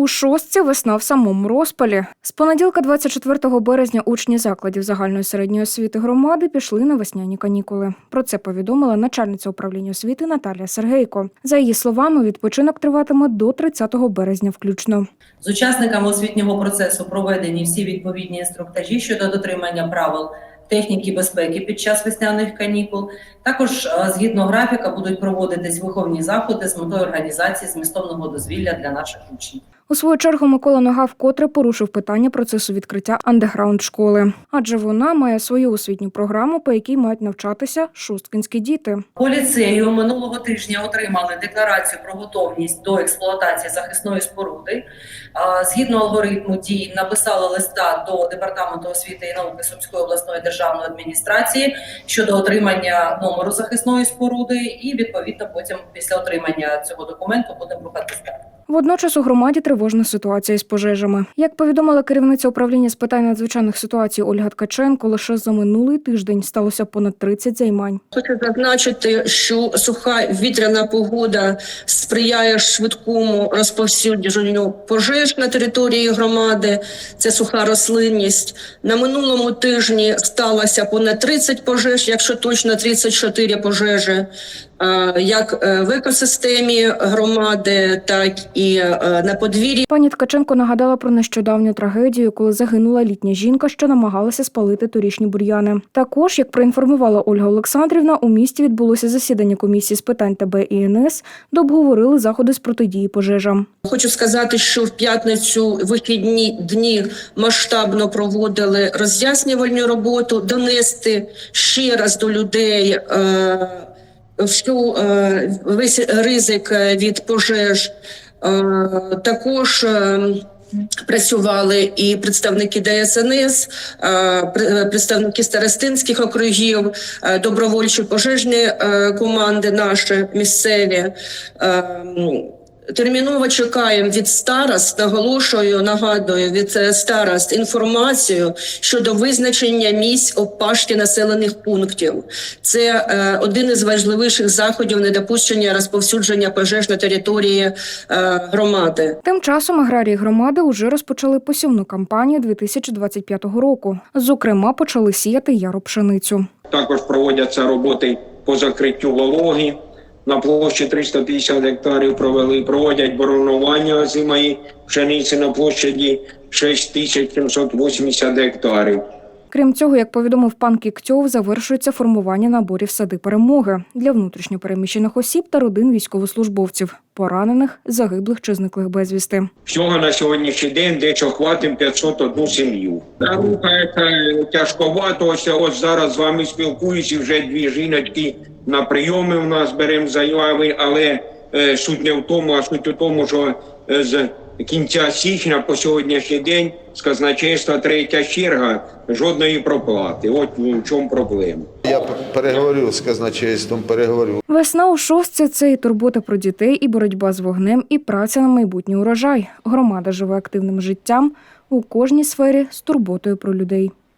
У шостці весна в самому розпалі. З понеділка, 24 березня, учні закладів загальної середньої освіти громади пішли на весняні канікули. Про це повідомила начальниця управління освіти Наталія Сергейко. За її словами, відпочинок триватиме до 30 березня включно. З учасниками освітнього процесу проведені всі відповідні інструктажі щодо дотримання правил техніки безпеки під час весняних канікул. Також е, згідно графіка будуть проводитись виховні заходи з метою організації змістовного дозвілля для наших учнів. У свою чергу Микола Нога вкотре порушив питання процесу відкриття андеграунд школи, адже вона має свою освітню програму, по якій мають навчатися шосткинські діти. По ліцею минулого тижня отримали декларацію про готовність до експлуатації захисної споруди. Згідно алгоритму дій написали листа до департаменту освіти і науки Сумської обласної державної адміністрації щодо отримання номеру захисної споруди, і відповідно потім після отримання цього документу будемо рухатися. Водночас у громаді тривожна ситуація з пожежами. Як повідомила керівниця управління з питань надзвичайних ситуацій Ольга Ткаченко, лише за минулий тиждень сталося понад 30 займань. Хочу зазначити, що суха вітряна погода сприяє швидкому розповсюдженню пожеж на території громади. Це суха рослинність. На минулому тижні сталося понад 30 пожеж, якщо точно 34 пожежі, як е, в екосистемі громади, так і е, на подвір'ї. Пані Ткаченко нагадала про нещодавню трагедію, коли загинула літня жінка, що намагалася спалити торішні бур'яни. Також, як проінформувала Ольга Олександрівна, у місті відбулося засідання комісії з питань ТБ і НС, де обговорили заходи з протидії пожежам. Хочу сказати, що в п'ятницю вихідні дні масштабно проводили роз'яснювальну роботу, донести ще раз до людей е, всю е, весь ризик е, від пожеж. Е, також Працювали і представники ДСНС, представники старостинських округів, добровольчі пожежні команди наші місцеві. Терміново чекаємо від старост, наголошую, нагадую від е, старост інформацію щодо визначення місць обпашки населених пунктів. Це е, один із важливіших заходів недопущення розповсюдження пожеж на території е, громади. Тим часом аграрії громади вже розпочали посівну кампанію 2025 року. Зокрема, почали сіяти яру пшеницю. Також проводяться роботи по закриттю вологи. На площі 350 гектарів провели, проводять боронування озимої пшениці на площаді 6780 гектарів. Крім цього, як повідомив пан Кіктьов, завершується формування наборів сади перемоги для внутрішньопереміщених осіб та родин військовослужбовців, поранених, загиблих чи зниклих безвісти. Всього на сьогоднішній день дечо хватить 501 сім'ю. Рухається тяжковато. Ось, ось зараз з вами спілкуюся. Вже дві жіночки на прийоми у нас беремо заяви, але е, суть не в тому, а суть у тому, що е, з кінця січня по сьогоднішній день з казначейства третя черга жодної проплати. От в чому проблема. Я переговорю з казначейством, переговорю. Весна у шостці це і турбота про дітей, і боротьба з вогнем, і праця на майбутній урожай. Громада живе активним життям у кожній сфері з турботою про людей.